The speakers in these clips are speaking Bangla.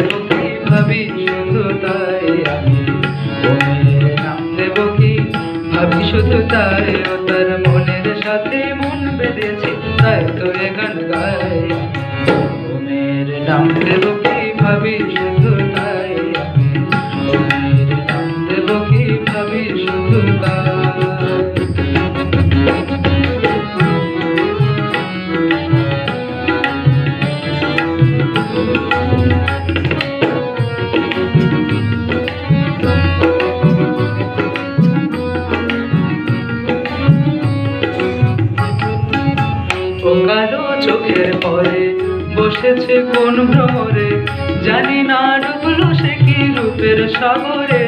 দেব কি ভাবি শুধু তাই, আমি মনের নাম দেব কি ভাবি শুধু তাই ও তার মনের সাথে মন বেঁধেছে তাই তো এ গান গায় মনের নাম দেব কি ভাবি শুধু তাই। ও কালো চোখের পরে বসেছে কোন ভ্রমরে? জানি না ডুবলো সে কি রূপের সাগরে।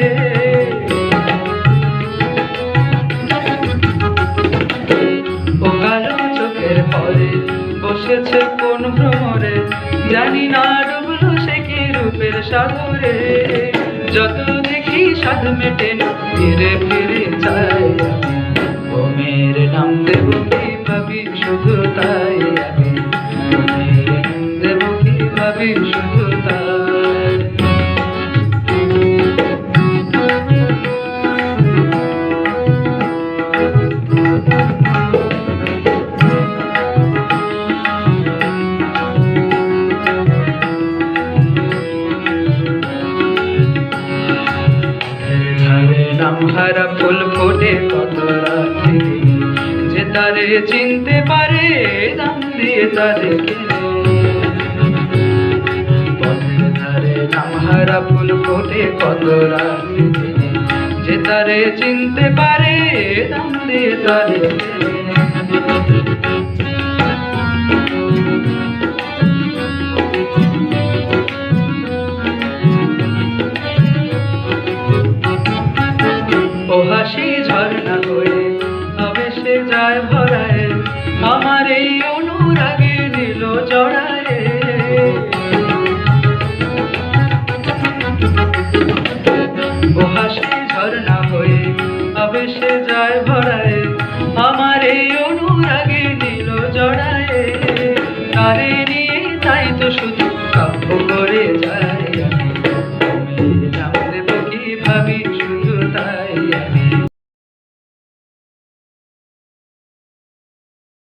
ও কালো চোখের পরে বসেছে কোন ভ্রমরে? জানি না ডুবলো সে কি রূপের সাগরে। যত দেখি সাধ মেটে ফিরে ফিরে আমি। ওমের নাম দেব ভাবি শুধু তাই আমি। দেব ভাবি শুধু তাই। নাম হারা ফুল ফোটে কত তারে চিনতে পারে, দাম দিয়ে তারে পথের নাম ফুল ফোটে, কত যে তারে চিনতে পারে তারে ও হাসি ঝর্ণা হয়ে আশায় ভরায় আমার এই অনুরাগে দিল জড়ায়। ও ঝর্ণা হয়ে আবেশে যায় ভরায়, আমার এই অনুরাগে দিল জড়ায়। তারে নিয়ে তাই তো শুধু কাব্য করে যায়।